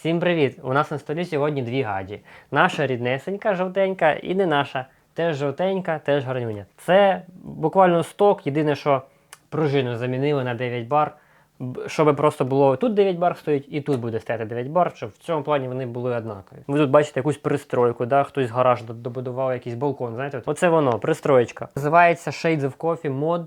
Всім привіт! У нас на столі сьогодні дві гаджі. Наша ріднесенька, жовтенька, і не наша. Теж жовтенька, теж гарнюня. Це буквально сток, єдине, що пружину замінили на 9 бар, щоб просто було тут 9 бар стоїть, і тут буде стояти 9 бар, щоб в цьому плані вони були однакові. Ви тут бачите якусь пристройку, да? хтось гараж добудував якийсь балкон. Знаєте, оце воно, пристроєчка. Називається Shades of Coffee Mod.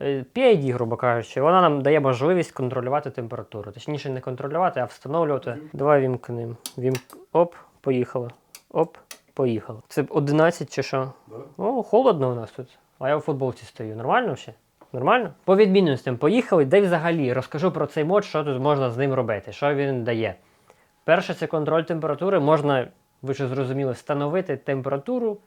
Е, PID, грубо кажучи, вона нам дає можливість контролювати температуру. Точніше, не контролювати, а встановлювати. Давай вімкнемо. Вімк... Оп, поїхало. Оп, поїхало. Це 11 чи що? О, холодно у нас тут. А я у футболці стою. Нормально ще? Нормально? По відмінностям поїхали, де взагалі розкажу про цей мод, що тут можна з ним робити, що він дає. Перше, це контроль температури. Можна, ви ж зрозуміли, встановити температуру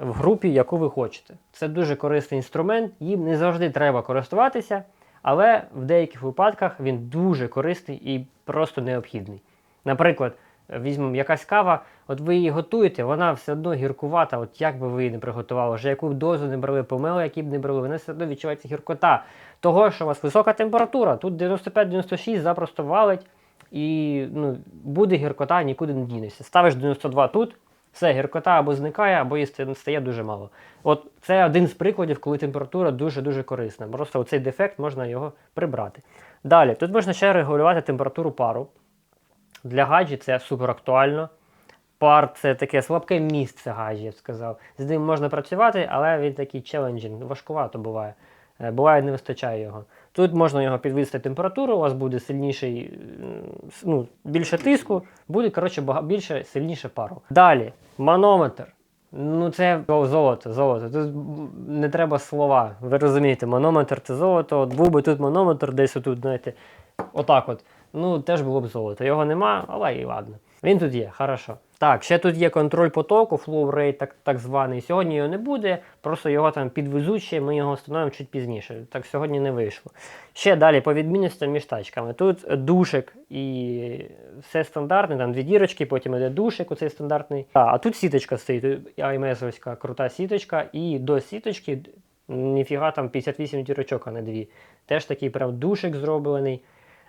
в групі, яку ви хочете. Це дуже корисний інструмент, їм не завжди треба користуватися, але в деяких випадках він дуже корисний і просто необхідний. Наприклад, візьмемо якась кава, от ви її готуєте, вона все одно гіркувата, от як би ви її не приготували, вже яку дозу не брали, помили, які б не брали, вона все одно відчувається гіркота. Того, що у вас висока температура, тут 95-96 запросто валить, і ну, буде гіркота, нікуди не дінешся. Ставиш 92 тут, все, гіркота або зникає, або її стає дуже мало. От це один з прикладів, коли температура дуже-дуже корисна. Просто оцей дефект можна його прибрати. Далі, тут можна ще регулювати температуру пару. Для гаджі це супер актуально. Пар це таке слабке місце гаджі, я б сказав. З ним можна працювати, але він такий челенджінг, важкувато буває. Е, Буває, не вистачає його. Тут можна його підвести температуру, у вас буде сильніший, ну, більше тиску, буде коротше, більше, сильніше пару. Далі, манометр. Ну, це золото, золото. Тут не треба слова. Ви розумієте, манометр це золото. От був би тут манометр, десь отут, знаєте, отак от. Ну, теж було б золото. Його нема, але і ладно. Він тут є, хорошо. Так, ще тут є контроль потоку, flow rate, так, так званий. Сьогодні його не буде, просто його там підвезуть ще, ми його встановимо чуть пізніше. Так сьогодні не вийшло. Ще далі по відмінностям між тачками. Тут душик і все стандартне, там дві дірочки, потім іде душик, оцей стандартний. А, а тут сіточка стоїть, АМСовська крута сіточка, і до сіточки ніфіга там 58 дірочок, а не дві. Теж такий прям душик зроблений.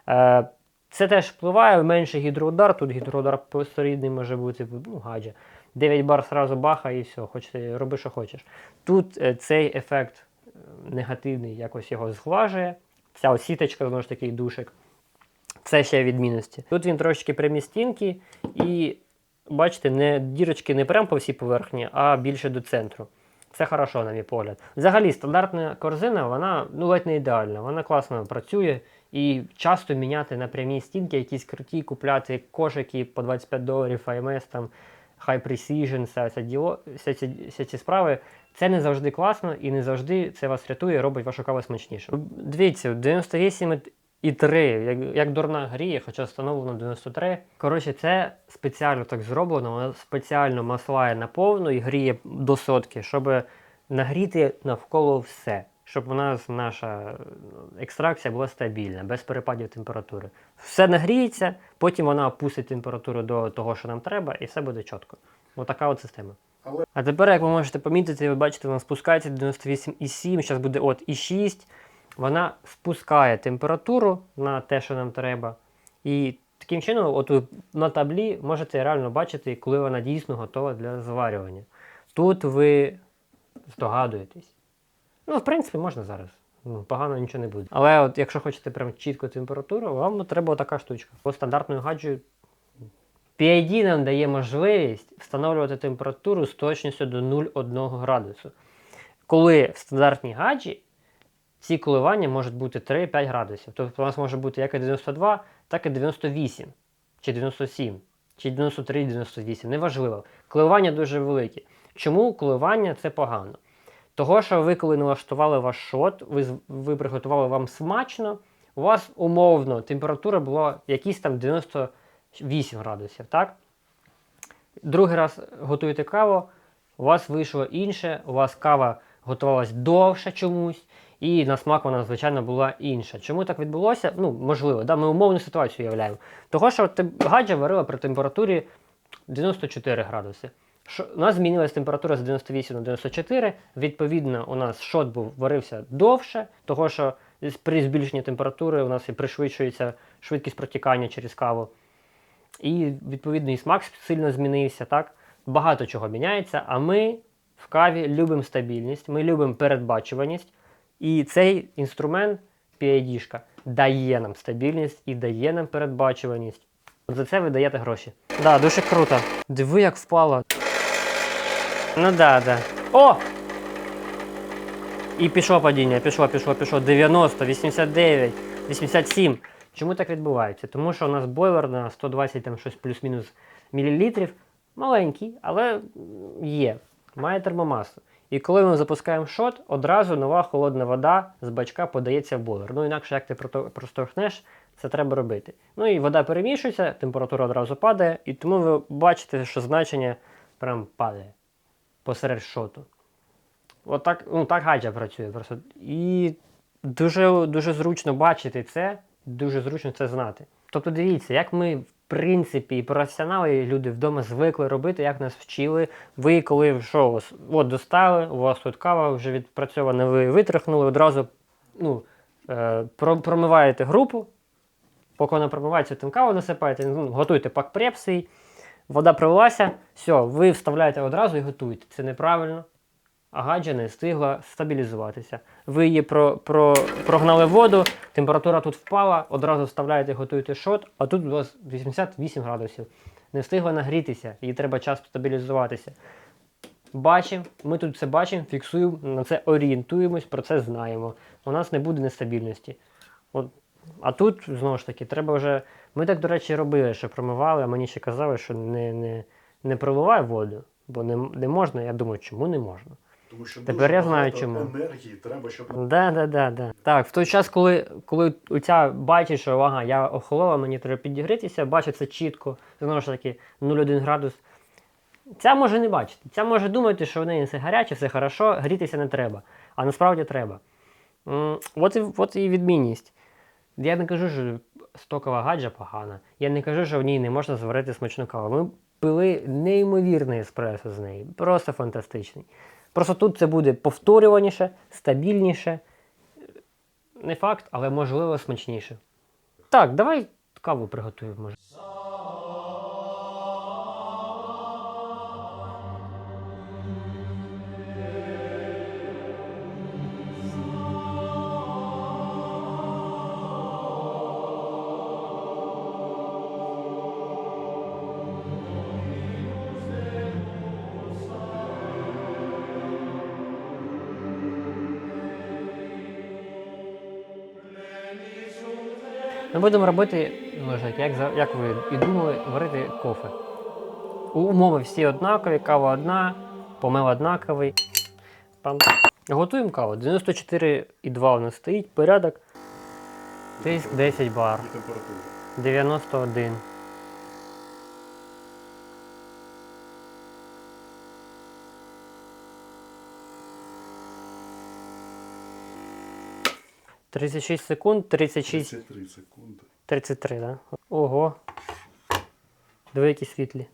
Е, це теж впливає, менше гідроудар, тут гідроудар посторідний може бути, ну, гадже. 9 бар сразу баха і все, хоч ти роби, що хочеш. Тут е, цей ефект е, негативний якось його зглажує. Ця ось сіточка, знову ж таки, душик. Це ще відмінності. Тут він трошечки прямі стінки, і бачите, не, дірочки не прямо по всій поверхні, а більше до центру. Це хорошо, на мій погляд. Взагалі, стандартна корзина, вона ну, ледь не ідеальна, вона класно працює. І часто міняти на прямі стінки, якісь круті, купляти кошики по 25 доларів AMS, там High Precision, вся, ця діло, вся, ці, вся ці справи. Це не завжди класно і не завжди це вас рятує, робить вашу каву смачніше. Дивіться, 98,3, як, як дурна гріє, хоча встановлено 93. Коротше, це спеціально так зроблено, воно спеціально маслає на повну і гріє до сотки, щоб нагріти навколо все. Щоб у нас наша е, екстракція була стабільна, без перепадів температури. Все нагріється, потім вона опустить температуру до того, що нам треба, і все буде чітко. Отака от система. А тепер, як ви можете помітити, ви бачите, вона спускається до 98,7, зараз буде от і 6. Вона спускає температуру на те, що нам треба. І таким чином, от ви на таблі можете реально бачити, коли вона дійсно готова для зварювання. Тут ви здогадуєтесь. Ну, в принципі, можна зараз. Ну, погано нічого не буде. Але от якщо хочете прям чітку температуру, вам треба така штучка. По стандартною гаджу PID нам дає можливість встановлювати температуру з точністю до 0,1 градусу. Коли в стандартній гаджі ці коливання можуть бути 3-5 градусів. Тобто у нас може бути як і 92, так і 98, чи 97, чи 93-98, неважливо. Коливання дуже великі. Чому коливання це погано? Того, що ви, коли налаштували ваш шот, ви, ви приготували вам смачно, у вас умовно температура була якісь там 98 градусів, так? Другий раз готуєте каву, у вас вийшло інше, у вас кава готувалась довше чомусь, і на смак вона, звичайно, була інша. Чому так відбулося? Ну, можливо, да, ми умовну ситуацію уявляємо. Того, що гаджа варила при температурі 94 градуси. У нас змінилась температура з 98 на 94. Відповідно, у нас шот був варився довше, того що при збільшенні температури у нас і пришвидшується швидкість протікання через каву. І відповідно і смак сильно змінився, так? Багато чого міняється, а ми в каві любимо стабільність, ми любимо передбачуваність. І цей інструмент PID-шка дає нам стабільність і дає нам передбачуваність. За це ви даєте гроші. Да, дуже круто. Диви, як впало. Ну да, да. О! І пішло падіння, пішло, пішло, пішло. 90, 89, 87. Чому так відбувається? Тому що у нас бойлер на 120 там щось плюс-мінус мілілітрів. Маленький, але є. Має термомасу. І коли ми запускаємо шот, одразу нова холодна вода з бачка подається в бойлер. Ну інакше як ти проштовхнеш, це треба робити. Ну і вода перемішується, температура одразу падає, і тому ви бачите, що значення прям падає посеред шоту. Отак, ну так гаджа працює просто. І дуже, дуже зручно бачити це, дуже зручно це знати. Тобто дивіться, як ми, в принципі, і професіонали, і люди вдома звикли робити, як нас вчили. Ви коли що, от достали, у вас тут кава вже відпрацьована, ви витряхнули, одразу ну, е, промиваєте групу. Поки вона промивається, тим каву насипаєте, ну, готуйте пак преп свій, вода пролилася, все, ви вставляєте одразу і готуєте. Це неправильно а гаджа не встигла стабілізуватися. Ви її про, про, прогнали воду, температура тут впала, одразу вставляєте, готуєте шот, а тут у вас 88 градусів. Не встигла нагрітися, їй треба час стабілізуватися. Бачимо, ми тут це бачимо, фіксуємо, на це орієнтуємось, про це знаємо. У нас не буде нестабільності. От, а тут, знову ж таки, треба вже. Ми так, до речі, робили, що промивали, а мені ще казали, що не, не, не проливай воду, бо не, не можна. Я думаю, чому не можна? Тому що Тепер дуже я знаю, чому. енергії треба, щоб Да, да, да, да. Так, в той час, коли, коли оця бачить, що ага, я охолола, мені треба підігрітися, бачить це чітко, знову ж таки, 0,1 градус. Ця може не бачити. Ця може думати, що в неї все гаряче, все хорошо, грітися не треба. А насправді треба. От і, от і відмінність. Я не кажу, що стокова гаджа погана. Я не кажу, що в ній не можна зварити смачну каву. Ми пили неймовірний еспресо з неї. Просто фантастичний. Просто тут це буде повторюваніше, стабільніше. Не факт, але можливо смачніше. Так, давай каву приготуємо, може. Ми будемо робити, ну, як, як ви і думали, варити кофе. Умови всі однакові, кава одна, помел однаковий. Пам. Готуємо каву. 94,2 у нас стоїть, порядок. Тиск 10 бар. і температура. 91. Тридцять шість секунд, 36, 33 секунди. 33, да? Ого. Диви, які світлі.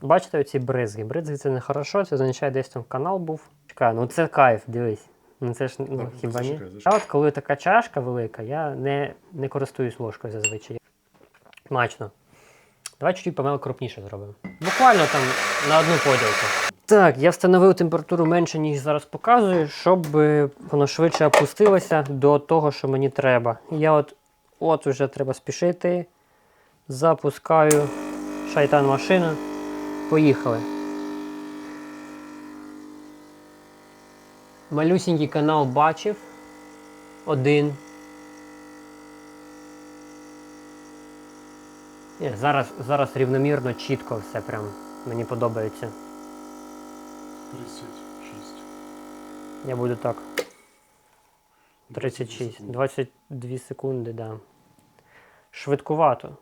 Бачите оці бризги? Бризги це не хорошо, це означає, десь там канал був. Чекай, ну це кайф, дивись. Ну це ж ну, Так, хіба ні? А от коли така чашка велика, я не, не користуюсь ложкою зазвичай. Смачно. Давай чуть-чуть помел крупніше зробимо. Буквально там на одну поділку. Так, я встановив температуру менше, ніж зараз показую, щоб е, воно швидше опустилося до того, що мені треба. Я от, от вже треба спішити. Запускаю шайтан машину. Поїхали. Малюсінький канал бачив. Один. Зараз, зараз рівномірно, чітко все прям. Мені подобається. 36. Я буду так. 36. 22 секунди, да. Швидкувато,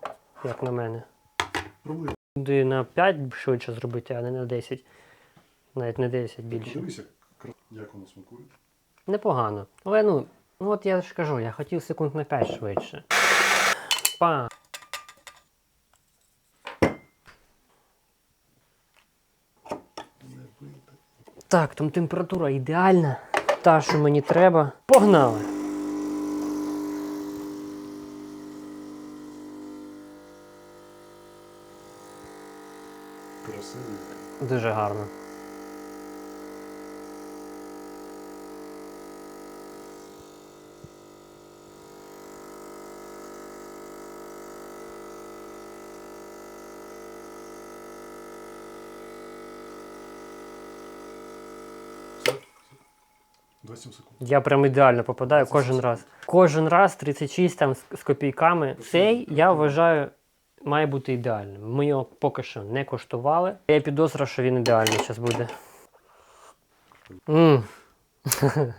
як на мене. Пробуй. Буду на 5 швидше зробити, а не на 10. Навіть не 10 більше. Подивися, кра- як воно смакує. Непогано. Але ну, ну от я ж кажу, я хотів секунд на 5 швидше. Па. Так, там температура ідеальна. Та, що мені треба. Погнали! Красивий. Дуже гарно. 27 секунд. Я прям ідеально попадаю кожен раз. Кожен раз 36 там з, з копійками. Цей я вважаю має бути ідеальним. Ми його поки що не коштували. Я підозрюю, що він ідеальний зараз буде. Мм.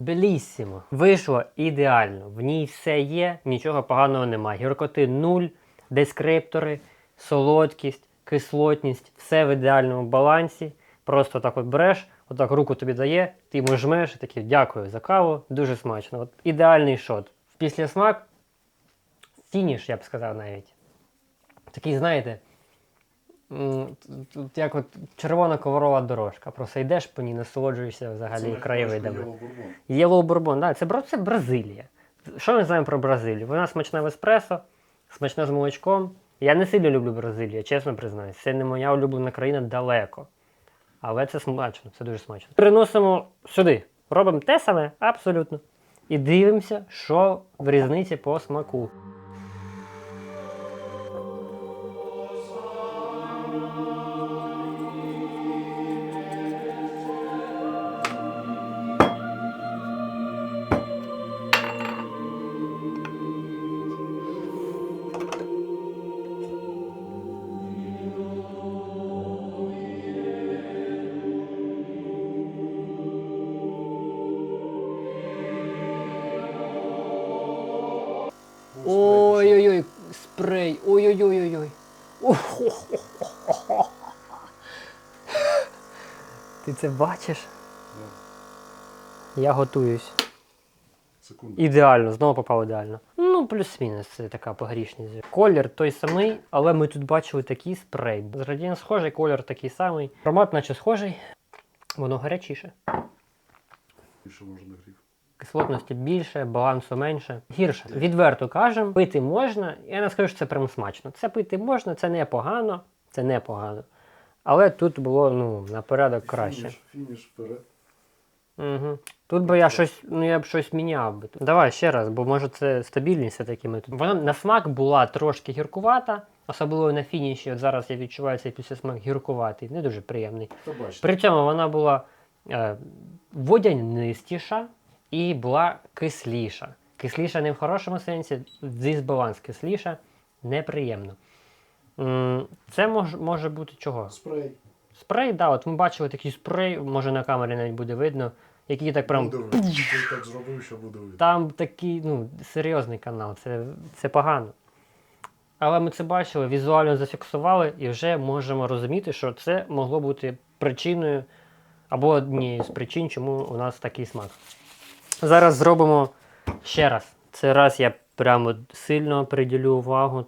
Белісімо. Вийшло ідеально. В ній все є, нічого поганого немає. Гіркоти нуль, дескриптори, солодкість, кислотність, все в ідеальному балансі. Просто так от береш, отак руку тобі дає, ти йому жмеш і такий дякую за каву, дуже смачно. От ідеальний шот. Після смак, фініш, я б сказав навіть. Такий, знаєте, як от червона коврова дорожка. Просто йдеш по ній, насолоджуєшся взагалі краєвидами. Єлоу бурбон, да, це, це Бразилія. Що ми знаємо про Бразилію? Вона смачна в еспресо, смачна з молочком. Я не сильно люблю Бразилію, чесно признаюсь. Це не моя улюблена країна далеко. Але це смачно, це дуже смачно. Переносимо сюди. Робимо те саме абсолютно. І дивимося, що в різниці по смаку. Це бачиш? Я готуюсь. Секунду. Ідеально, знову попав ідеально. Ну, плюс-мінус, це така погрішність. Колір той самий, але ми тут бачили такий спрей. Зрадієн схожий, колір такий самий. Аромат наче схожий, воно гарячіше. Більше може нагрів. Кислотності більше, балансу менше. Гірше. Відверто кажемо, пити можна. Я не скажу, що це прям смачно. Це пити можна, це не погано, це не погано. Але тут було ну, на порядок краще. Фініш, фініш вперед. Угу. Тут би я щось, ну я б щось міняв би. Давай ще раз, бо може це стабільність все-таки ми тут. Вона на смак була трошки гіркувата, особливо на фініші. От зараз я відчуваю цей післясмак гіркуватий, не дуже приємний. При цьому вона була е, водянистіша і була кисліша. Кисліша не в хорошому сенсі, дисбаланс кисліша, неприємно. Це мож, може бути чого? Спрей. Спрей, да, от ми бачили такий спрей, може на камері навіть буде видно, який так прям. Буде видно. Ти так зробив, що буде видно. Там такий ну, серйозний канал, це, це погано. Але ми це бачили, візуально зафіксували і вже можемо розуміти, що це могло бути причиною або однією з причин, чому у нас такий смак. Зараз зробимо ще раз. Цей раз я прямо сильно приділю увагу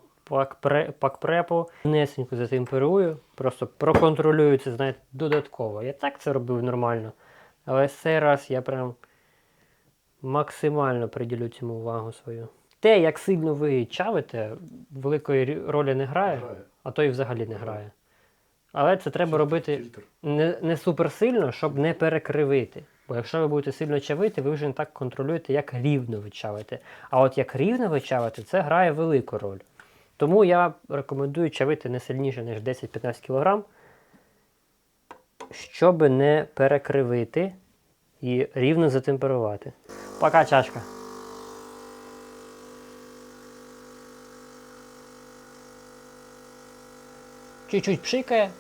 пак-препу. Несенько затемперую, просто проконтролюю це, знаєте, додатково. Я так це робив нормально. Але цей раз я прям максимально приділю цьому увагу свою. Те, як сильно ви чавите, великої ролі не грає, Грає. а то і взагалі не грає. Але це треба робити Фільтр. не, не супер сильно, щоб не перекривити. Бо якщо ви будете сильно чавити, ви вже не так контролюєте, як рівно ви чавите. А от як рівно ви чавите, це грає велику роль. Тому я рекомендую чавити не сильніше, ніж 10-15 кг, щоб не перекривити і рівно затемперувати. Пока чашка. Чуть-чуть пшикає.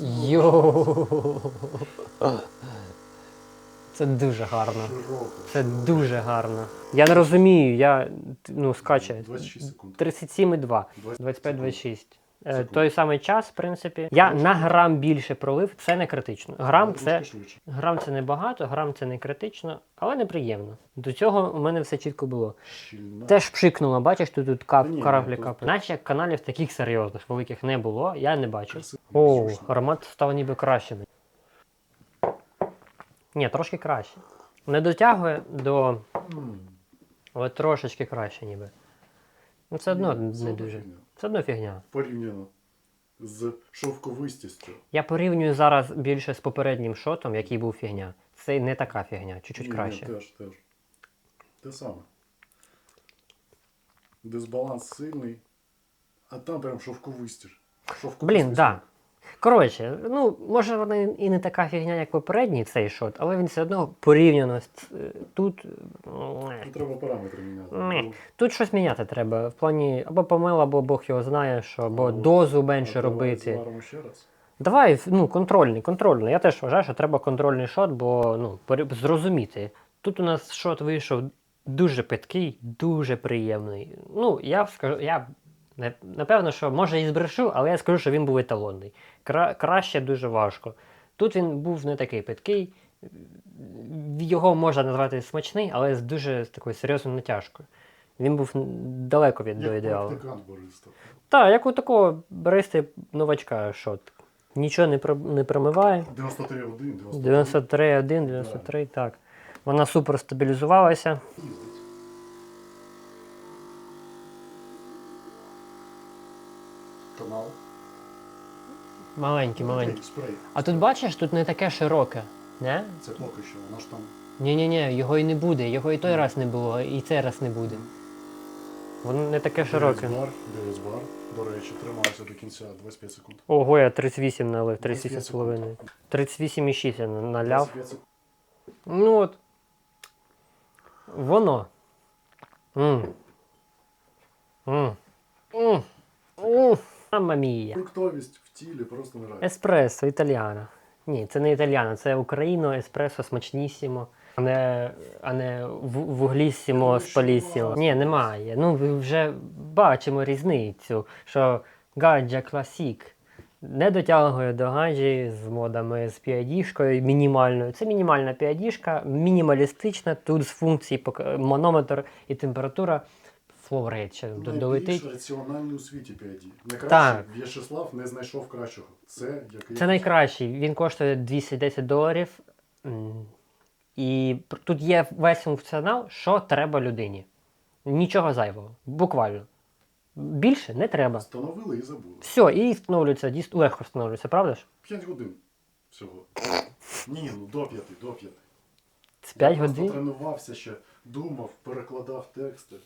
Йо. Це дуже гарно. Це дуже гарно. Я не розумію, я ну, скаче. 26 37,2. 25-26. Е, Той самий час, в принципі. Я на грам більше пролив, це не критично. Грам це, грам це не багато, грам це не критично, але неприємно. До цього у мене все чітко було. Теж пшикнуло, бачиш, тут, тут кап, кораблі тут- Наче каналів таких серйозних, великих не було, я не бачу. О, аромат став ніби краще. Ні, трошки краще. Не дотягує до. Але трошечки краще ніби. Ну, це одно Ні, це не одна дуже. фігня. Це одно фігня. Порівняно з шовковистістю. Я порівнюю зараз більше з попереднім шотом, який був фігня. Це не така фігня, чуть-чуть Ні, краще. Ні, теж, теж. Те саме. Дисбаланс сильний, а там прям. Шовковистість. Блін, да. Коротше, ну, може вона і не така фігня, як попередній цей шот, але він все одно порівняно з тут. Тут треба параметри міняти. Ну, Тут щось міняти треба. В плані або помил, або Бог його знає, що, або а дозу менше робити. ще раз. Давай, ну, контрольний, контрольний. Я теж вважаю, що треба контрольний шот, бо ну, зрозуміти. Тут у нас шот вийшов дуже питкий, дуже приємний. Ну, я скажу, я напевно, що може і збрешу, але я скажу, що він був еталонний. Кра- краще дуже важко. Тут він був не такий питкий. Його можна назвати смачний, але з дуже з такою серйозною натяжкою. Він був далеко від до ідеалу. Так, як у такого баристи новачка шот. Нічого не, про- не промиває. 93,1, 93. 93, 1, 93, так. Вона супер стабілізувалася. Їздить. Канал. Маленький, маленький. Спрей. А тут бачиш, тут не таке широке. Не? Це поки що, воно ж там. Ні-ні-ні, його і не буде. Його і той раз не було, і цей раз не буде. Воно не таке широке. Бар, дивись бар. До речі, тримався до кінця 25 секунд. Ого, я 38 налив, 25 38,5. 38,6 я наляв. 25 секунд. Ну от. Воно. М. М. М. М. Мамма мія. Фруктовість в тілі просто не раді. Еспресо, італіано. Ні, це не італіано, це Україно, еспресо смачнісімо, а не, а не ву- вугліссімо, думаю, що спаліссімо. багато. Ні, немає. Ну, ви вже бачимо різницю, що гаджа класік не дотягує до гаджі з модами з піадішкою мінімальною. Це мінімальна піадішка, мінімалістична, тут з функцій пок- манометр і температура. До- долетить. Найбільш раціональний у світі PID. Найкраще В'ячеслав не знайшов кращого. Це який Це найкращий. Він коштує 210 доларів. І тут є весь функціонал, що треба людині. Нічого зайвого. Буквально. Більше не треба. Встановили і забули. Все, і встановлюється, дійсно легко встановлюється, правда ж? 5 годин всього. Ні, ну до 5, до 5. Це 5 Я годин. тренувався ще, думав, перекладав тексти.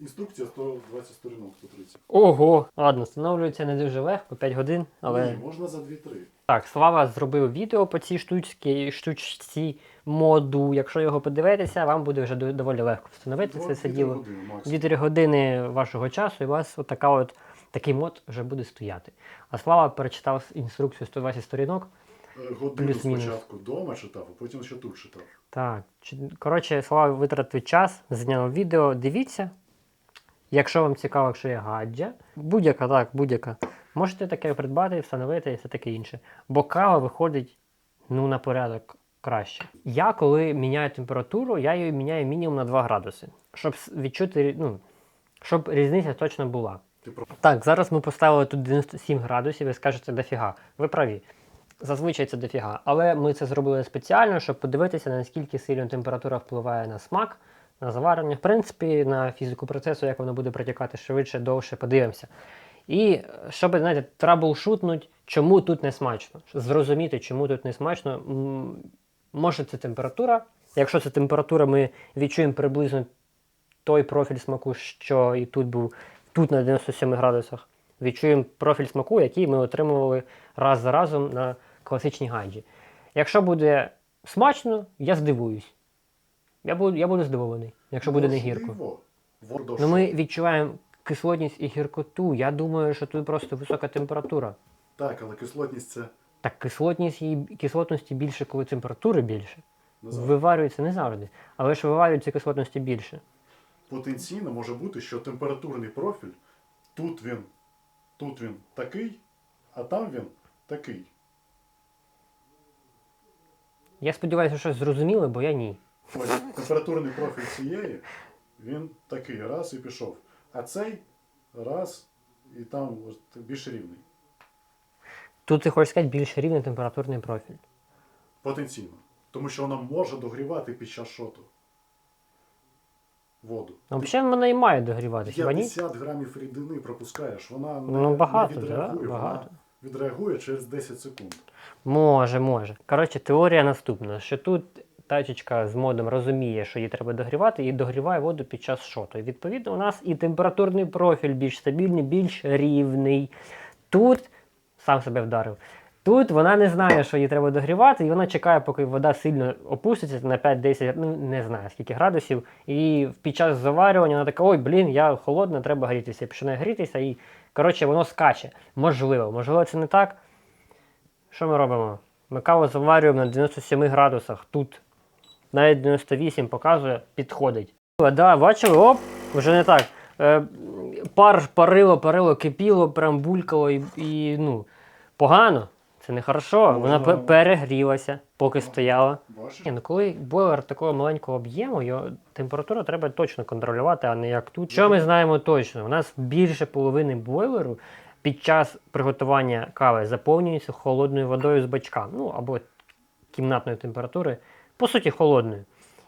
Інструкція 120 сторінок, 130. Ого! Ладно, встановлюється не дуже легко, 5 годин, але. Ні, можна за 2-3. Так, Слава зробив відео по цій штучці, штучці моду. Якщо його подивитися, вам буде вже доволі легко встановити це все діло. 2-3 години вашого часу, і у вас отака от, такий мод вже буде стояти. А Слава перечитав інструкцію 120 сторінок. Е, Годину спочатку вдома читав, а потім ще тут читав. Так, коротше, Слава витратив час, зняв відео. Дивіться. Якщо вам цікаво, якщо є гаджа, будь-яка, так, будь-яка, можете таке придбати, встановити і все таке інше. Бо кава виходить ну, на порядок краще. Я, коли міняю температуру, я її міняю мінімум на 2 градуси, щоб відчути, ну, щоб різниця точно була. Так, зараз ми поставили тут 97 градусів, ви скажете дофіга. Ви праві. Зазвичай це дофіга. Але ми це зробили спеціально, щоб подивитися, наскільки сильно температура впливає на смак, на заварення, в принципі, на фізику процесу, як воно буде протікати швидше, довше, подивимося. І щоб, знаєте, траблшутнуть, чому тут не смачно. Зрозуміти, чому тут не смачно. Може, це температура. Якщо це температура, ми відчуємо приблизно той профіль смаку, що і тут був, тут на 97 градусах. Відчуємо профіль смаку, який ми отримували раз за разом на класичній гаджі. Якщо буде смачно, я здивуюсь. Я буду, я буду здивований, якщо буде не гірко. Ну ми відчуваємо кислотність і гіркоту. Я думаю, що тут просто висока температура. Так, але кислотність це Так кислотність і кислотності більше, коли температури більше. не. Виварюється не завжди. Але ж виварюється кислотності більше. потенційно може бути, що температурний профіль тут він, тут він такий, а там він такий. Я сподіваюся, що зрозуміли, бо я ні. Ось температурний профіль цієї, він такий, раз і пішов. А цей раз і там більш рівний. Тут ти хочеш сказати більш рівний температурний профіль. Потенційно. Тому що вона може догрівати під час шоту. воду. Ну, взагалі вона і має догріватися, хіба ні? 50 грамів рідини пропускаєш, вона не, Ну, багато, не да, відреагує, багато. вона відреагує через 10 секунд. Може, може. Коротше, теорія наступна: що тут тачечка з модом розуміє, що її треба догрівати, і догріває воду під час шоту. І відповідно у нас і температурний профіль більш стабільний, більш рівний. Тут сам себе вдарив. Тут вона не знає, що її треба догрівати, і вона чекає, поки вода сильно опуститься на 5-10, ну не знаю скільки градусів. І під час заварювання вона така, ой, блін, я холодна, треба грітися. І починає грітися, і коротше воно скаче. Можливо, можливо, це не так. Що ми робимо? Ми каву заварюємо на 97 градусах. Тут навіть 98 показує, підходить. Да, бачили, оп, вже не так. Е, пар парило, парило, кипіло, прям булькало і, і ну, погано. Це не хорошо. Вона перегрілася, поки стояла. Ні, ну коли бойлер такого маленького об'єму, його температуру треба точно контролювати, а не як тут. Що ми знаємо точно? У нас більше половини бойлеру під час приготування кави заповнюється холодною водою з бачка, ну або кімнатної температури, по суті, холодною.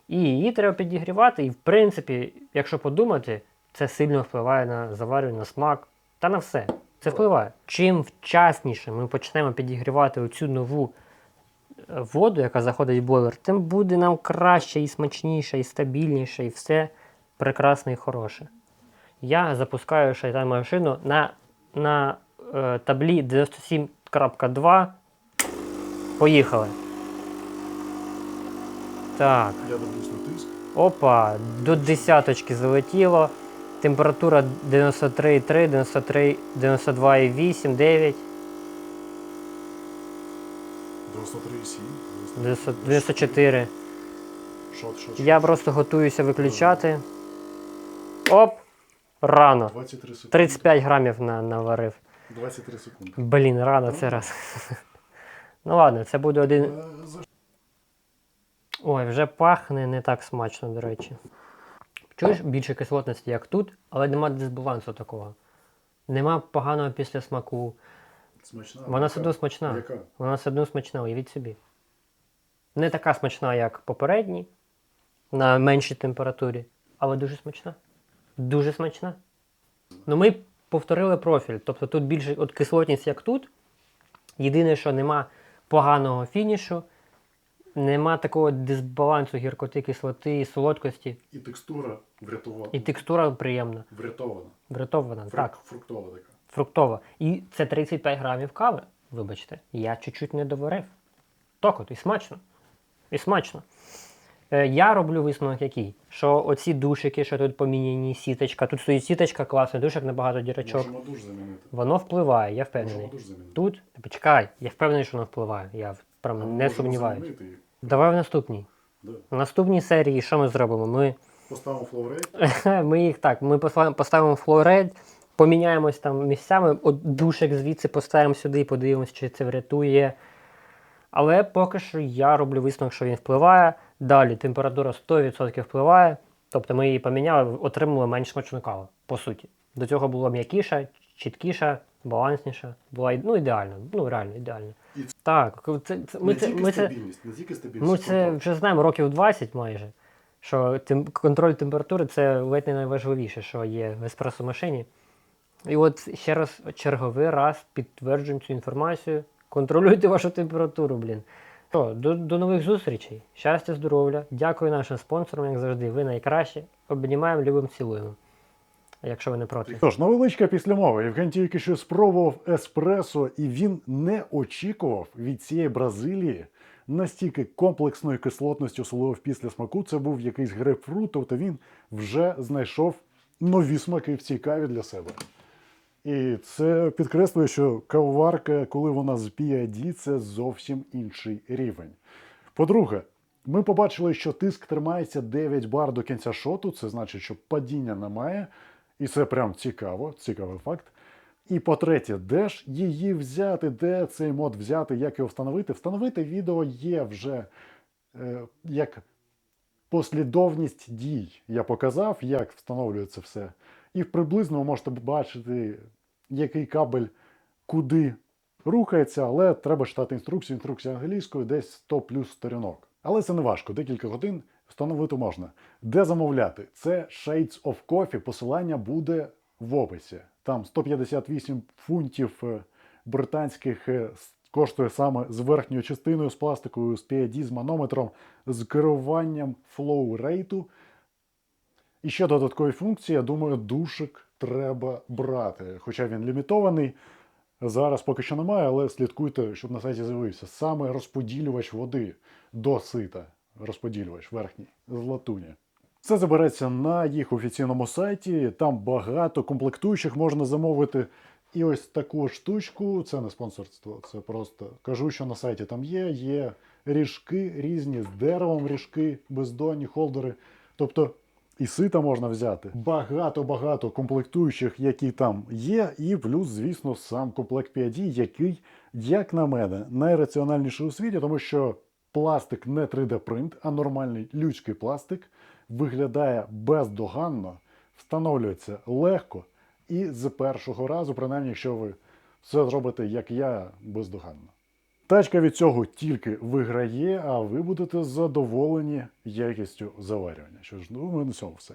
І її треба підігрівати, і в принципі, якщо подумати, це сильно впливає на заварювання, на смак та на все. Це впливає. Чим вчасніше ми почнемо підігрівати оцю нову е, воду, яка заходить в бойлер, тим буде нам краще і смачніше, і стабільніше, і все прекрасне і хороше. Я запускаю шайтан машину на, на е, таблі 97.2. Поїхали. Так. Я на тиск. Опа, до десяточки залетіло. Температура 93,3, 93, 92,8, 9, 93,7. 94. Шот, шот, шот. Я просто готуюся виключати. Оп! Рано. 23 секунди. 35 грамів на, наварив. 23 секунди. Блін, рано це раз. ну ладно, це буде один. Вже пахне не так смачно, до речі. Чуєш більше кислотності, як тут, але нема дисбалансу такого. Нема поганого післясмаку. Смачна. Вона все одно смачна. Яка? Вона все одно смачна, уявіть собі. Не така смачна, як попередні, на меншій температурі, але дуже смачна. Дуже смачна. Ну, ми повторили профіль. Тобто тут більше от кислотність, як тут. Єдине, що нема поганого фінішу, нема такого дисбалансу гіркоти, кислоти і солодкості. І текстура врятована. І текстура приємна, Врятована. врятована. Фру- Так, Фруктова така. фруктова. І це 35 грамів кави. Вибачте, я чуть-чуть не доварив. Так от, і смачно. І смачно. Е, я роблю висновок який? Що оці душики, що тут поміняні, сіточка, тут стоїть сіточка, класний душик, набагато дірочок. Можемо душ замінити. Воно впливає, я Можемо впевнений. душ замінити. Тут, почекай, я впевнений, що воно впливає. Я прям не можемо сумніваюся. замінити їх. Давай в наступній. Да. В наступній серії що ми зробимо? Ми Поставимо флоурейт. ми їх так, ми поставимо флорейд, поміняємось там місцями, от душик звідси поставимо сюди, і подивимось, чи це врятує. Але поки що я роблю висновок, що він впливає. Далі температура 100% впливає. Тобто ми її поміняли, отримали менш смачну каву, по суті. До цього було м'якіша, чіткіша, балансніша. Була ну, ідеально, ну реально ідеально. І Так, це, це, ми, це, ми це, стабільність, не тільки стабільність. ми це контроль. вже знаємо років 20 майже. Що тем, контроль температури це ледь не найважливіше, що є в еспресо-машині. І от ще раз черговий раз підтверджуємо цю інформацію. Контролюйте вашу температуру, блін. Що, до, до нових зустрічей. Щастя, здоров'я. Дякую нашим спонсорам, як завжди. Ви найкращі. Обнімаємо, любимо, цілуємо. Якщо ви не проти. Тож, невеличка післямова. Євген тільки що спробував еспресо, і він не очікував від цієї Бразилії настільки комплексної кислотності, особливо після смаку. Це був якийсь грейпфрут, тобто він вже знайшов нові смаки в цій каві для себе. І це підкреслює, що кавоварка, коли вона з PID, це зовсім інший рівень. По-друге, ми побачили, що тиск тримається 9 бар до кінця шоту, це значить, що падіння немає. І це прям цікаво, цікавий факт. І по-третє, де ж її взяти, де цей мод взяти, як його встановити? Встановити відео є вже е, як послідовність дій. Я показав, як встановлюється все. І приблизно ви можете бачити, який кабель куди рухається, але треба читати інструкцію. Інструкція англійською десь 100 плюс сторінок. Але це не важко. Декілька годин Встановити можна. Де замовляти? Це Shades of Coffee. Посилання буде в описі. Там 158 фунтів е, британських е, коштує саме з верхньою частиною, з пластиковою, з PID, з манометром, з керуванням флоу рейту. І ще додаткові функції, я думаю, душик треба брати. Хоча він лімітований. Зараз поки що немає, але слідкуйте, щоб на сайті з'явився. Саме розподілювач води до сита. Розподілювач верхній з латуні. Це забереться на їх офіційному сайті. Там багато комплектуючих можна замовити. І ось таку штучку, це не спонсорство, це просто кажу, що на сайті там є. Є ріжки різні з деревом, ріжки, бездонні, холдери. Тобто і сита можна взяти. Багато-багато комплектуючих, які там є, і плюс, звісно, сам комплект PID, який, як на мене, найраціональніший у світі, тому що пластик не 3D принт, а нормальний людський пластик виглядає бездоганно, встановлюється легко і з першого разу, принаймні, якщо ви все зробите, як я, бездоганно. Тачка від цього тільки виграє, а ви будете задоволені якістю заварювання. Що ж, ну, на цьому все.